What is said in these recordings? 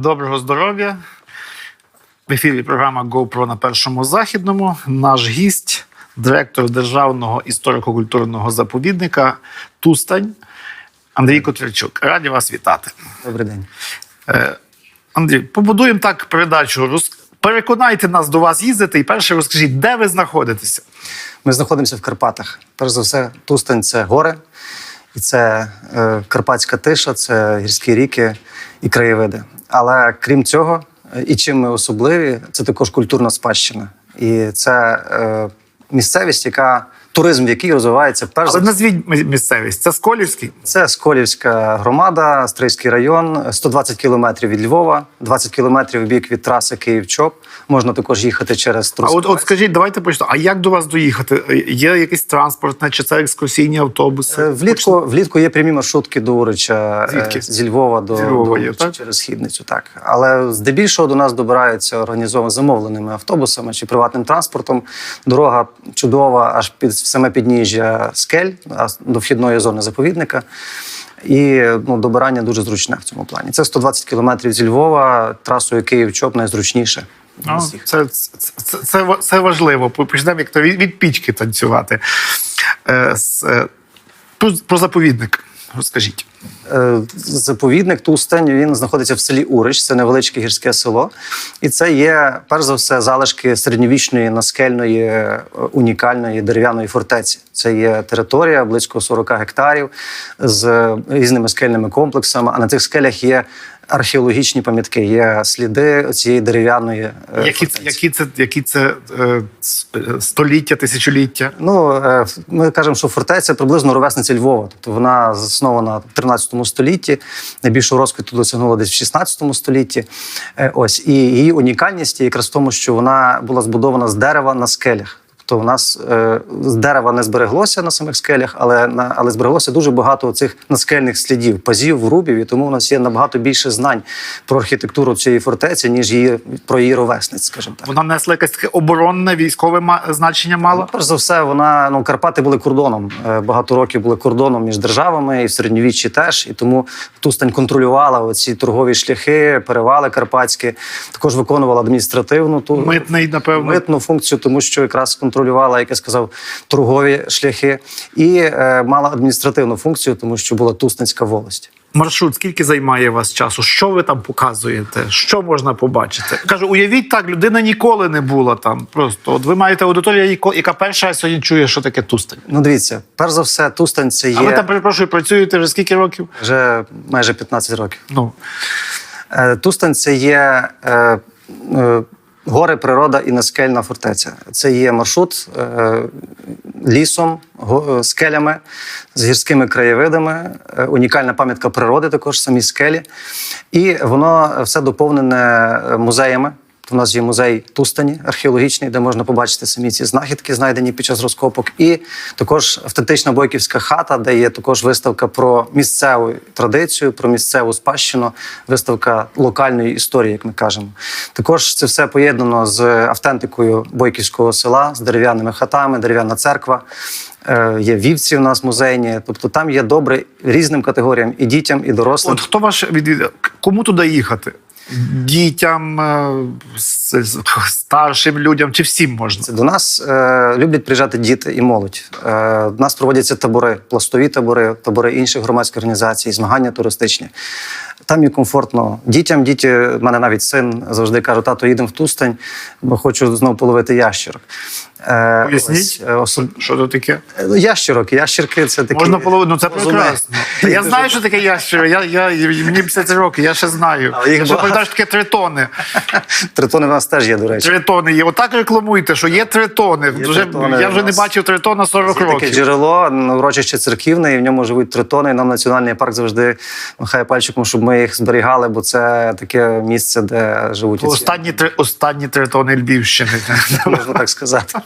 доброго здоров'я. В ефірі програма GoPro на першому західному. Наш гість, директор державного історико-культурного заповідника Тустань Андрій Котвірчук. Раді вас вітати. Добрий день. Е, Андрій, побудуємо так передачу. Переконайте нас до вас їздити і перше розкажіть, де ви знаходитеся? Ми знаходимося в Карпатах. Перш за все, Тустань це гори, і це е, карпатська тиша, це гірські ріки і краєвиди. Але крім цього, і чим ми особливі, це також культурна спадщина. І це е, місцевість, яка туризм, в якій розвивається перш за назвіть місцевість. Це Сколівський. Це Сколівська громада, Стрийський район, 120 кілометрів від Львова, 20 кілометрів в бік від траси Київ-Чоп. Можна також їхати через А от, от скажіть, давайте почнемо. А як до вас доїхати? Є якийсь транспортне чи це екскурсійні автобуси? Е, Влітку, влітку є прямі маршрутки до Урича е, Звідки? зі Львова до, Львова до Урича так? через східницю. Так але здебільшого до нас добираються організованими замовленими автобусами чи приватним транспортом. Дорога чудова, аж під саме підніжжя скель до вхідної зони заповідника. І ну, добирання дуже зручне в цьому плані. Це 120 кілометрів зі Львова, трасою Київ-Чоп найзручніше. Ну, це, це, це, це, це важливо. Почнемо як то від, від пічки танцювати. Е, е, про заповідник розкажіть. Е, Заповідник Тустень, він знаходиться в селі Урич, це невеличке гірське село. І це є, перш за все, залишки середньовічної наскельної е, унікальної дерев'яної фортеці. Це є територія близько 40 гектарів з різними скельними комплексами. А на цих скелях є археологічні пам'ятки, є сліди цієї дерев'яної е, Які, це- фортеці. які це, які це е, е, століття, тисячоліття? Ну, е, ми кажемо, що фортеця приблизно ровесниця Львова. Тобто вона заснована в 13 столітті, найбільшого розквіту досягнула десь в 16 столітті. Е, Ось і її унікальність якраз в тому, що вона була збудована з дерева на скелях. Тобто, у нас е, з дерева не збереглося на самих скелях, але на але збереглося дуже багато цих наскельних слідів, пазів, врубів, і тому у нас є набагато більше знань про архітектуру цієї фортеці, ніж її про її ровесниць, скажімо так. Вона несла якесь таке оборонне військове значення мала? Перш за все, вона ну Карпати були кордоном. Е, Багато років були кордоном між державами і в середньовіччі теж. І тому Тустань контролювала оці торгові шляхи, перевали карпатські. Також виконувала адміністративну ту Митний, напевно. митну функцію, тому що якраз контролювала, як я сказав, торгові шляхи, і е, мала адміністративну функцію, тому що була Тустанська волость. Маршрут скільки займає вас часу? Що ви там показуєте? Що можна побачити? Кажу, уявіть так, людина ніколи не була там. Просто от ви маєте аудиторію, яка перша сьогодні чує, що таке Тустань. Ну, дивіться, перш за все, Тустань це А ви там перепрошую, працюєте вже скільки років? вже майже 15 років. Ну Е, Тустань це є е, е, гори, природа і наскельна фортеця. Це є маршрут е, лісом, е, скелями, з гірськими краєвидами, е, унікальна пам'ятка природи, також самі скелі. І воно все доповнене музеями. У нас є музей Тустані археологічний, де можна побачити самі ці знахідки, знайдені під час розкопок. І також автентична бойківська хата, де є також виставка про місцеву традицію, про місцеву спадщину, виставка локальної історії, як ми кажемо. Також це все поєднано з автентикою бойківського села, з дерев'яними хатами, дерев'яна церква. Е, Є вівці у нас музейні, тобто там є добре різним категоріям і дітям, і дорослим. от хто ваш відвідав? Кому туди їхати? Дітям, е, старшим людям чи всім можна? До нас е, люблять приїжджати діти і молодь. Е, у нас проводяться табори, пластові табори, табори інших громадських організацій, змагання туристичні. Там є комфортно дітям. Діти, в мене навіть син завжди каже: тато, їдемо в Тустань, бо хочу знову половити ящерок. Е, Поясніть. е. Що то таке? Ящерок, ящерки це такі. Можна половину, ну це прекрасно. Я знаю, що таке ящери. Я, я, мені 50 років, я ще знаю. Але їх я ще пам'ятаю, що таке тритони. Тритони в нас теж є, до речі. Тритони є. Отак рекламуйте, що є тритони. Вже, тритони я вже не бачив тритона 40 Є таке джерело, ну, урочище церківне, і в ньому живуть тритони. І нам національний парк завжди махає пальчиком, щоб ми їх зберігали, бо це таке місце, де живуть Останні, три- останні тритони Львівщини. можна так сказати.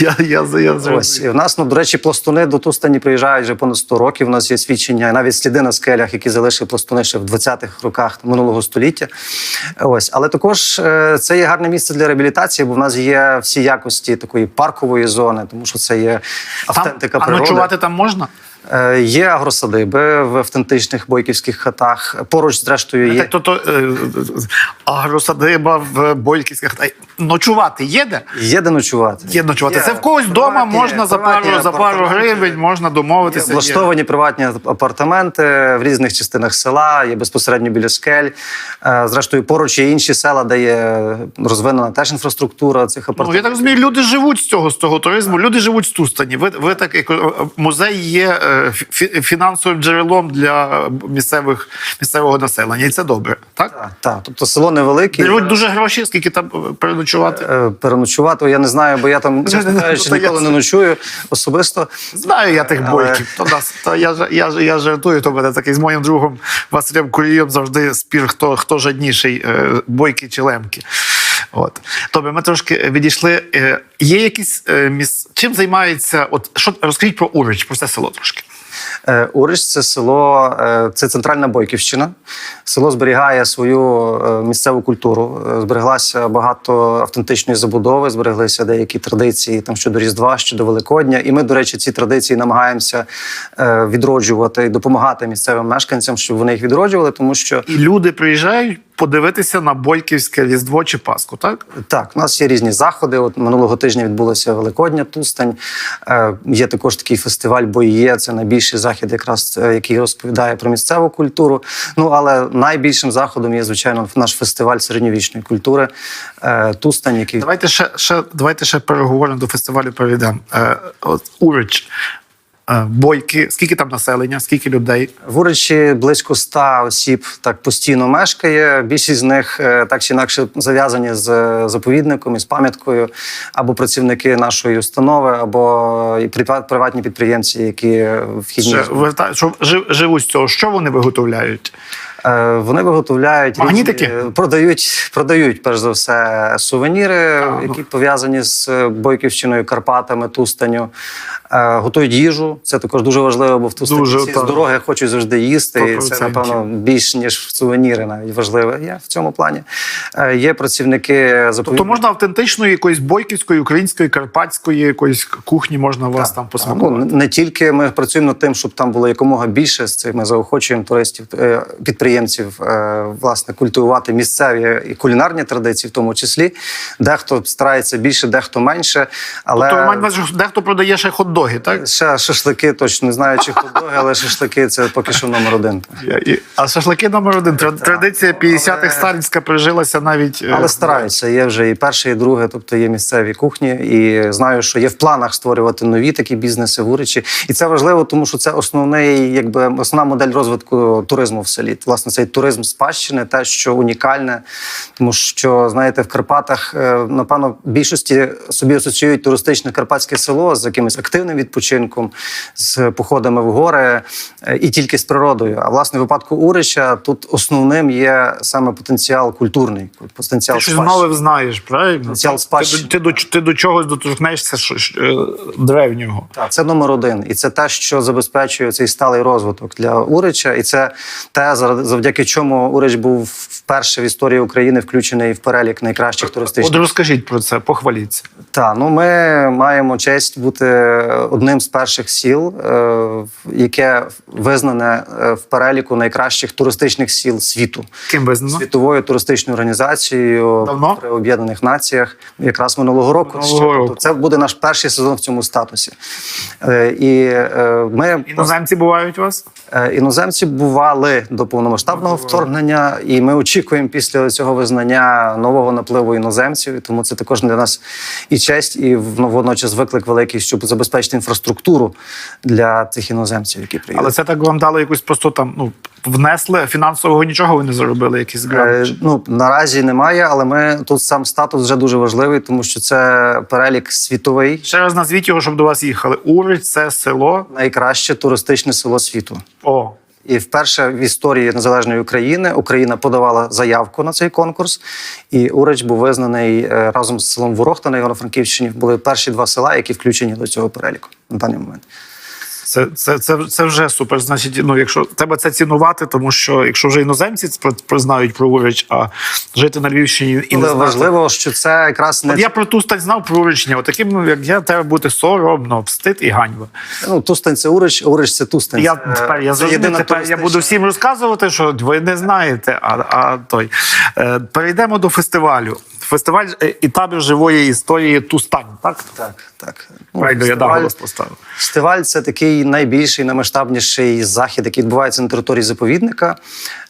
Я, я, я, Ось і в нас, ну до речі, пластуни до Тустані приїжджають вже понад 100 років. У нас є свідчення, навіть сліди на скелях, які залишили пластуни ще в 20-х роках минулого століття. Ось, але також е, це є гарне місце для реабілітації, бо в нас є всі якості такої паркової зони, тому що це є Там, автентика а природи. ночувати там можна? Е, Є агросадиби в автентичних бойківських хатах. Поруч, зрештою, є. Так, то, то е, агросадиба в Бойківських. Та й Ночувати є де? Є де ночувати. Є ночувати. Є Це в когось вдома можна за пару, за пару гривень, можна домовитися. є. Влаштовані приватні апартаменти в різних частинах села, є безпосередньо біля скель. Е, Зрештою, поруч є інші села, де є розвинена теж інфраструктура цих Ну, я так розумію, люди живуть з цього з того туризму. Люди живуть з Тустані. Ви, ви так музей є фінансовим джерелом для місцевих місцевого населення, і це добре. Так Так, так, тобто село невелике. беруть дуже гроші, скільки там е, переночувати. Е, Переночувати, я не знаю, бо я там чесно кажучи, Ну, ніколи не ночую особисто. Знаю я тих бойків. То нас, то я, я, я жартую, то мене такий з моїм другом Василем Кулієм завжди спір, хто, хто жадніший, е, бойки чи лемки. От. Тобто ми трошки відійшли. Е, Є якісь е, міс... Чим займається? От що розкажіть про Урич, про це село трошки. Е, Урич це село, е, це центральна Бойківщина. Село зберігає свою е, місцеву культуру. Е, Збереглася багато автентичної забудови, збереглися деякі традиції там щодо Різдва, щодо Великодня. І ми, до речі, ці традиції намагаємося е, відроджувати і допомагати місцевим мешканцям, щоб вони їх відроджували, тому що І люди приїжджають подивитися на Бойківське Різдво чи Пасху, так? Так, у нас є різні заходи. От минулого тижня відбулося Великодня Тустань. Е, є також такий фестиваль Боє. Це найбільший захід, якраз е, який розповідає про місцеву культуру. Ну але найбільшим заходом є звичайно наш фестиваль середньовічної культури е, Тустань, який Давайте ще, ще, давайте ще переговоримо до фестивалю перейдемо. Е, от Урич, Бойки, скільки там населення, скільки людей? В Уричі близько ста осіб так постійно мешкає. Більшість з них е, так чи інакше зав'язані з е, заповідником і з пам'яткою, або працівники нашої установи, або приватні підприємці, які вхідні. Ще, що жив- живуть з цього. Що вони виготовляють? Е, Вони виготовляють Магнітики? різні- продають, продають перш за все сувеніри, А, ну. які пов'язані з е, Бойківщиною, Карпатами, Тустаню. Готують їжу. Це також дуже важливо, бо в Тустані Дуже, всі з дороги хочуть завжди їсти. І це напевно більш ніж сувеніри, навіть важливе є в цьому плані. Е, Є працівники Тобто заповідника. можна автентичної якоїсь бойківської, української, карпатської якоїсь кухні можна у вас там Ну, посмакувати. не тільки ми працюємо над тим, щоб там було якомога більше з цих. Ми заохочуємо туристів, е, підприємців е, власне культивувати місцеві і кулінарні традиції, в тому числі. Дехто старається більше, дехто менше. Але Тобто, дехто продає ще хот-доги, так? ще шашлики, точно не знаю, чи хот-доги, але шашлики це поки що номер один. А шашлики номер один. Традиція 50-х сталінська прижилася навіть. е, Але стараються. Є вже і перше, і друге, тобто є місцеві кухні. І знаю, що є в планах створювати нові такі бізнеси в Уричі. І це важливо, тому що це основний, якби основна модель розвитку туризму в селі. Власне, цей туризм спадщини, те, що унікальне, тому що знаєте, в Карпатах е, напевно більшості собі асоціюють туристичне карпатське село з якимось активним відпочинком, з походами в гори е, і тільки з природою. А власне в випадку Урича тут основним є саме потенціал культурний, потенціал Ти щось знаєш, правильно? Потенціал Ти, спадщини. ти, до, ти до чогось доторкнешся е, древнього. Так, це номер один, і це те, що забезпечує цей сталий розвиток для Урича, і це те, завдяки чому Урич був вперше в історії України включений в перелік найкращих От туристичних. розкажіть про це, похваліться. Так, ну ми маємо честь бути одним з перших сіл, е, яке визнане е, в переліку найкращих туристичних сіл світу. Ким визнано? Світовою туристичною організацією Давно? при Об'єднаних Націях якраз минулого року. Минулого року. Тобто Це буде наш перший сезон в цьому статусі. Е, І е, ми Іноземці бувають у вас? Іноземці бували до повномасштабного вторгнення, і ми очікуємо після цього визнання нового напливу іноземців. Тому це також для нас і честь, і ну, водночас виклик великий, щоб забезпечити інфраструктуру для цих іноземців, які приїдуть. Але це так вам дало якусь просто там, ну, внесли фінансового нічого ви не заробили, якісь Е, ну наразі немає, але ми тут сам статус вже дуже важливий, тому що це перелік світовий, Ще раз назвіть його, щоб до вас їхали. Урич це село. найкраще туристичне село світу. О, І вперше в історії незалежної України Україна подавала заявку на цей конкурс, і Урич був визнаний е, разом з селом Ворохта на Івано-Франківщині. Були перші два села, які включені до цього переліку на даний момент. Це, це, це, це вже супер. Значить, ну, якщо треба це цінувати, тому що якщо вже іноземці це про- про- знають про Урич, а жити на Львівщині і не Але знати. важливо, що це якраз не я про Тустань знав про Уричня. От таким, ну, як я, треба бути соромно, встид і ганьба. ну, Тустань це Урич, Урич це Тустань. Я тепер я зрозумів, єдина тепер я буду всім розказувати, що ви не знаєте. А, а той Е, перейдемо до фестивалю. Фестиваль е, етапів живої історії Тустань. Так, Так, так. Ну, Правильно, я фестиваль- наголос поставив. Фестиваль це такий найбільший, наймасштабніший захід, який відбувається на території заповідника.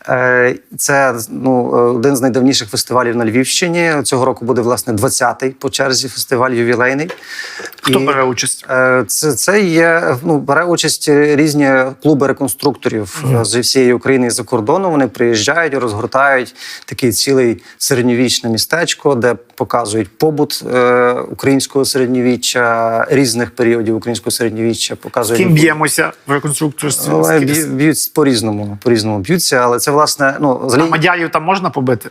Е, Це ну, один з найдавніших фестивалів на Львівщині. Цього року буде власне 20-й по черзі фестиваль ювілейний. Хто І, бере участь? е, Це, це є ну, бере участь різні клуби реконструкторів е, зі всієї України і за кордону. Вони приїжджають розгортають такий цілий середньовічне містечко, де показують побут е, українського середньовіччя, різних періодів українського середньовіччя. Показують ким б'ємося в реконструкторстві? Ну, б'ють по різному, по різному б'ються, але це власне ну А мадяїв там можна побити?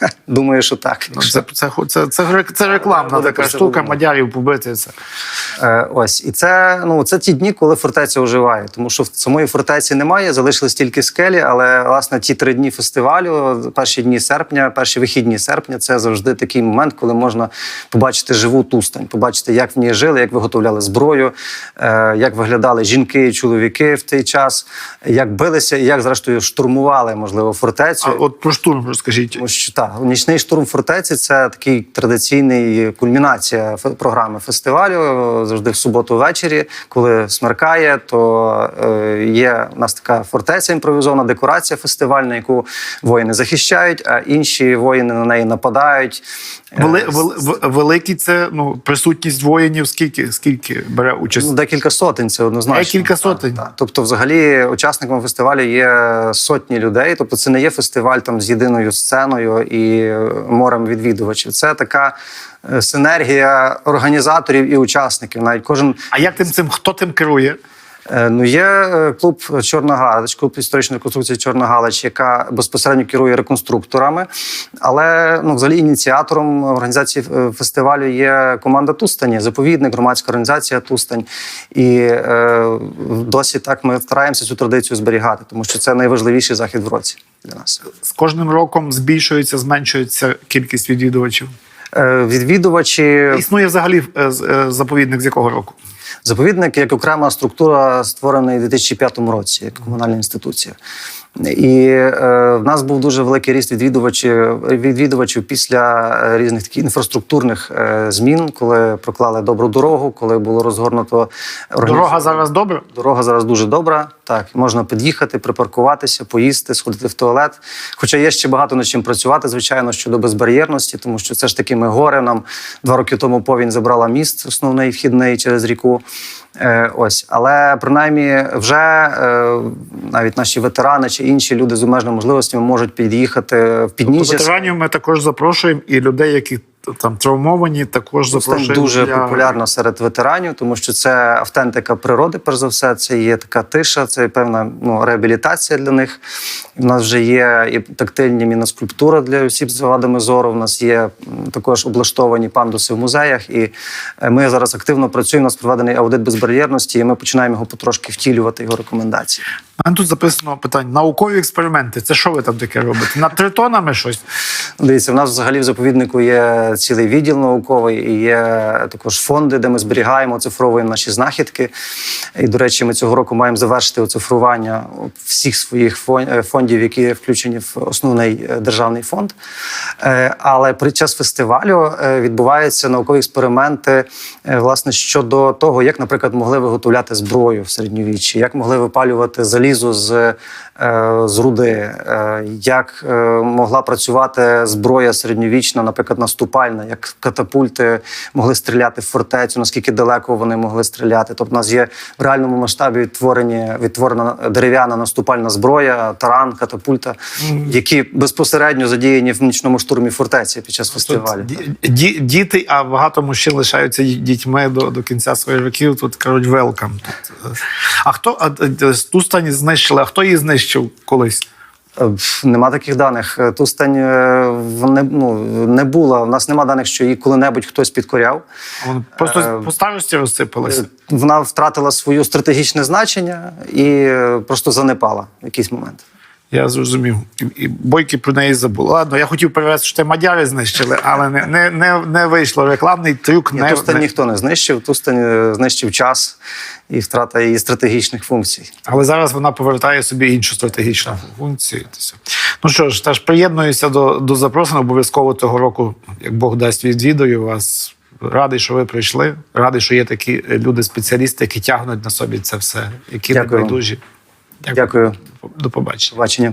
думаю, що так. Ну, це, це, це, це, це рекламна така штука, мадярів побити. Це. Е, ось і це ну це ті дні, коли фортеця оживає, тому що в самої фортеці немає, залишились тільки скелі. Але власне ті три дні фестивалю, перші дні серпня, перші вихідні серпня, це завжди такий момент, коли можна побачити живу тустань, побачити, як в ній жили, як виготовляли зброю, е, як виглядали жінки і чоловіки в той час, як билися і як зрештою штурмували, можливо, фортецю. А от про штурм розкажіть. Тому що так, нічний штурм фортеці це такий традиційний кульмінація програми фестивалю. Завжди в суботу ввечері, коли смеркає, то е, є у нас така фортеця імпровізована декорація фестивальна, яку воїни захищають, а інші воїни на неї нападають. Е, Вели, вели, великий це ну, присутність воїнів, скільки, скільки бере участь? Ну, декілька сотень, це однозначно. Декілька сотень? Так, так. Тобто, взагалі, учасниками фестивалю є сотні людей. Тобто, це не є фестиваль там з єдиною сценою і е, морем відвідувачів. Це така е, синергія організаторів і учасників. Навіть кожен А як тим цим, хто тим керує? Е, Ну, є е, клуб Чорна Галич, клуб історичної реконструкції Чорна Галич, яка безпосередньо керує реконструкторами. Але ну, взагалі ініціатором організації е, фестивалю є команда Тустані, заповідник, громадська організація Тустань. І е, досі так ми стараємося цю традицію зберігати, тому що це найважливіший захід в році для нас. З кожним роком збільшується, зменшується кількість відвідувачів. Е, Відвідувачі Існує взагалі заповідник з якого року? Заповідник як окрема структура створена у 2005 році, як комунальна інституція. І е, в нас був дуже великий ріст відвідувачів, відвідувачів після е, різних таких інфраструктурних е, змін, коли проклали добру дорогу, коли було розгорнуто Дорога зараз добра? Дорога зараз дуже добра. Так, можна під'їхати, припаркуватися, поїсти, сходити в туалет. Хоча є ще багато над чим працювати, звичайно, щодо безбар'єрності, тому що це ж таки ми горе. Нам два роки тому повінь забрала міст, основний вхідний через ріку. Е, ось, але принаймні вже е, навіть наші ветерани чи інші люди з обмеженими можливостями можуть під'їхати в Тобто підніжжя. ветеранів ми також запрошуємо, і людей, які там травмовані, також запрошуємо. дуже для- популярна серед ветеранів, тому що це автентика природи, перш за все. Це є така тиша, це є певна ну, реабілітація для них. У нас вже є і тактильні міноскульптура для осіб з вадами зору. У нас є також облаштовані пандуси в музеях. І е, ми зараз активно працюємо. У нас проведений аудит безбар'єрності, і ми починаємо його потрошки втілювати, його рекомендації. У мене тут записано питання: наукові експерименти. Це що ви там таке робите? Над тритонами щось? Дивіться, в нас взагалі в заповіднику є цілий відділ науковий і є також фонди, де ми зберігаємо, оцифровуємо наші знахідки. І, до речі, ми цього року маємо завершити оцифрування всіх своїх е, фондів, які включені в основний е, державний фонд. Е, Але під час фестивалю відбуваються наукові експерименти власне щодо того, як, наприклад, могли виготовляти зброю в середньовіччі, як могли випалювати залізо з, з руди, як могла працювати зброя середньовічна, наприклад, наступальна, як катапульти могли стріляти в фортецю, наскільки далеко вони могли стріляти. Тобто, у нас є в реальному масштабі відтворені відтворена дерев'яна наступальна зброя, таран, катапульта, які безпосередньо задіяні в нічному штурмі фортеці під час фестивалю. Тут ді- ді- діти, а багато мужчин лишаються дітьми до, до кінця своїх років. Тут кажуть велкам. Е. А хто а, е, з Тустані знищили? А хто її знищив колись? Е, Нема таких даних. Е, Тустань не, вони, ну, не була. У нас нема даних, що її коли-небудь хтось підкоряв. Просто Е, по старості розсипалися. Вона втратила своє стратегічне значення і е, просто занепала в якийсь момент. Я зрозумів. І, бойки про неї забули. Ладно, я хотів перевести, що те мадяри знищили, але не, не, не, не вийшло. Рекламний трюк не, Тустань не... ніхто не знищив, Тустань е, знищив час і втрата її стратегічних функцій. Але зараз вона повертає собі іншу стратегічну функцію. Ну що ж, теж приєднуюся до, до запрошення. Обов'язково того року, як Бог дасть, відвідую вас. Радий, що ви прийшли. Радий, що є такі люди-спеціалісти, які тягнуть на собі це все, які Дякую. Дякую. До побачення. Побачення.